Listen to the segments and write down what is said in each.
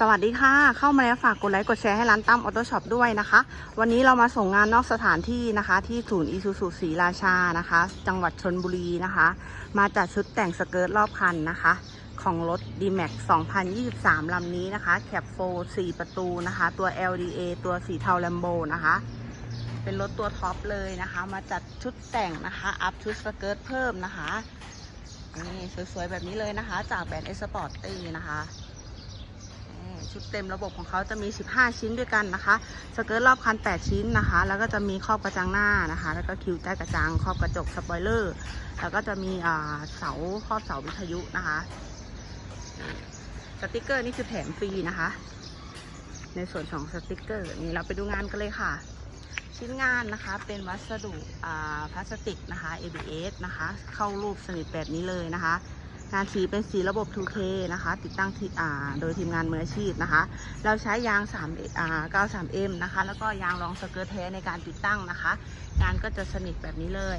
สวัสดีค่ะ เข้ามาแล้วฝากกดไลค์กดแชร์ให้ร้านตั้มออโต้ช็อปด้วยนะคะ วันนี้เรามาส่งงานนอกสถานที่นะคะ ที่ศูนย์อีซูซูศรีราชานะคะ จังหวัดชนบุรีนะคะ มาจัดชุดแต่งสเกิร์ตรอบคันนะคะ ของรถ D-Max 2023 ลำนี้นะคะ แคปโฟ4ประตูนะคะ ตัว LDA ตัวสีเทาแลมโบนะคะ เป็นรถตัวท็อปเลยนะคะ มาจัดชุดแต่งนะคะ อัพชุดสเกิร์ตเพิ่มนะคะนี่สวยๆแบบนี้เลยนะคะ จากแบรนด์เอสปอร์ตตีนะคะ ชุดเต็มระบบของเขาจะมี 15 ชิ้นด้วยกันนะคะ สเกิร์ตรอบคัน 8 ชิ้นนะคะ แล้วก็จะมีครอบกระจังหน้านะคะ แล้วก็คิวใต้กระจัง ครอบกระจกสปอยเลอร์ แล้วก็จะมีเสาครอบเสาวิทยุนะคะ สติกเกอร์นี่คือแถมฟรีนะคะ ในส่วนของสติกเกอร์นี่เราไปดูงานกันเลยค่ะ ชิ้นงานนะคะเป็นวัสดุพลาสติกนะคะ ABS นะคะ เข้ารูปสนิทแบบนี้เลยนะคะ งานสีเป็นสีระบบ 2K นะคะ ติดตั้งที่อ่าโดยทีมงานมืออาชีพนะคะ เราใช้ยาง3อ่า 93M นะคะ แล้วก็ยางรองสเกิร์ตแท้ในการติดตั้งนะคะ งานก็จะสนิทแบบนี้เลย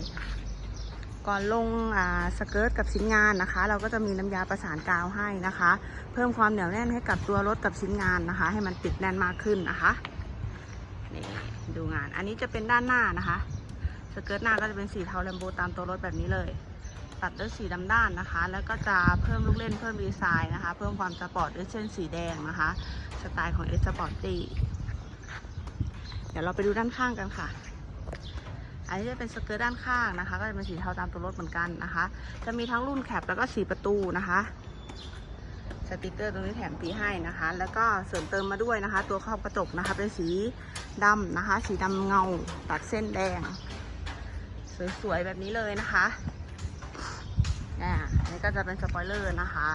ก่อนลงอ่าสเกิร์ตกับชิ้นงานนะคะ เราก็จะมีน้ำยาประสานกาวให้นะคะ เพิ่มความเหนียวแน่นให้กับตัวรถกับชิ้นงานนะคะ ให้มันติดแน่นมากขึ้นนะคะนี่ดูงาน อันนี้จะเป็นด้านหน้านะคะ สเกิร์ตหน้าก็จะเป็นสีเทาแลมโบตามตัวรถแบบนี้เลย ตัดด้วยสีดำด้านนะคะ แล้วก็จะเพิ่มลูกเล่นเพิ่มดีไซน์นะคะ เพิ่มความสปอร์ตด้วยเส้นสีแดงนะคะ สไตล์ของเอสปอร์ตี้เดี๋ยวเราไปดูด้านข้างกันค่ะ อันนี้จะเป็นสเกิร์ตด้านข้างนะคะ ก็จะเป็นสีเทาตามตัวรถเหมือนกันนะคะ จะมีทั้งรุ่นแคปแล้วก็สีประตูนะคะสติกเกอร์ตรงนี้แถมฟรีให้นะคะ แล้วก็เสริมเติมมาด้วยนะคะ ตัวครอบกระจกนะคะ เป็นสีดำนะคะ สีดำเงาตัดเส้นแดง สวยๆแบบนี้เลยนะคะ อ่าอันนี้ก็จะเป็นสปอยเลอร์นะคะ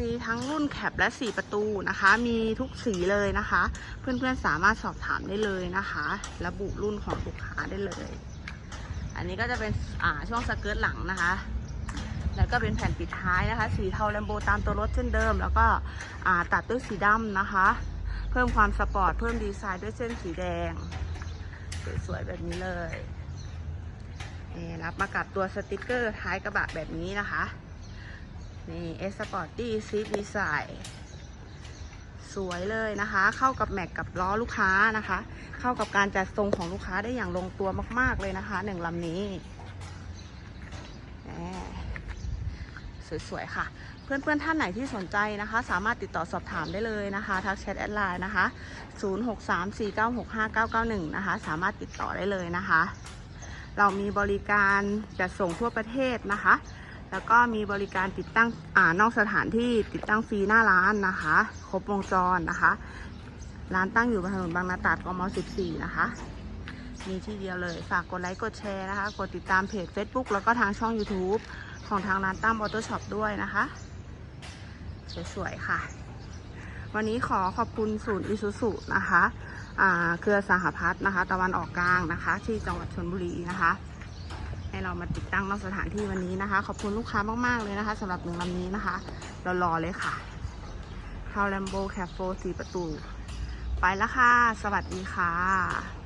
มีทั้งรุ่นแคปและสีประตูนะคะ มีทุกสีเลยนะคะ เพื่อนๆสามารถสอบถามได้เลยนะคะ ระบุรุ่นของลูกค้าได้เลย อันนี้ก็จะเป็นอ่าช่วงสเกิร์ตหลังนะคะ แล้วก็เป็นแผ่นปิดท้ายนะคะ สีเทาแลมโบตามตัวรถเช่นเดิม แล้วก็อ่าตัดด้วยสีดำนะคะ เพิ่มความสปอร์ต เพิ่มดีไซน์ด้วยเส้นสีแดง สวยๆแบบนี้เลย นี่รับมากับตัวสติกเกอร์ท้ายกระบะแบบนี้นะคะ นี่เอสปอร์ตี้ซีดีไซน์สวยเลยนะคะ เข้ากับแม็กกับล้อลูกค้านะคะ เข้ากับการจัดทรงของลูกค้าได้อย่างลงตัวมาก ๆเลยนะคะหนึ่งลำนี้สวยๆค่ะ เพื่อนๆท่านไหนที่สนใจนะคะ สามารถติดต่อสอบถามได้เลยนะคะทักแชทแอดไลน์นะคะ 0634965991 นะคะ สามารถติดต่อได้เลยนะคะ เรามีบริการจัดส่งทั่วประเทศนะคะ แล้วก็มีบริการติดตั้งอ่านอกสถานที่ติดตั้งฟรีหน้าร้านนะคะ ครบวงจรนะคะ ร้านตั้งอยู่บนถนนบางนาตราดกม 14 นะคะ มีที่เดียวเลย ฝากกดไลค์กดแชร์นะคะ กดติดตามเพจ Facebook แล้วก็ทางช่อง YouTube ของทางร้านตั้มออโต้ช็อปด้วยนะคะ สวยๆค่ะ วันนี้ขอขอบคุณศูนย์อิซูซุนะคะ เครือสหพัฒน์นะคะ ตะวันออกกลางนะคะ ที่จังหวัดชนบุรีนะคะ ให้เรามาติดตั้งนอกสถานที่วันนี้นะคะ ขอบคุณลูกค้ามาก ๆ เลยนะคะสำหรับหนึ่งลำนี้นะคะเรารอเลยค่ะคาแลมโบแคปโฟสีประตู ไปแล้วค่ะ สวัสดีค่ะ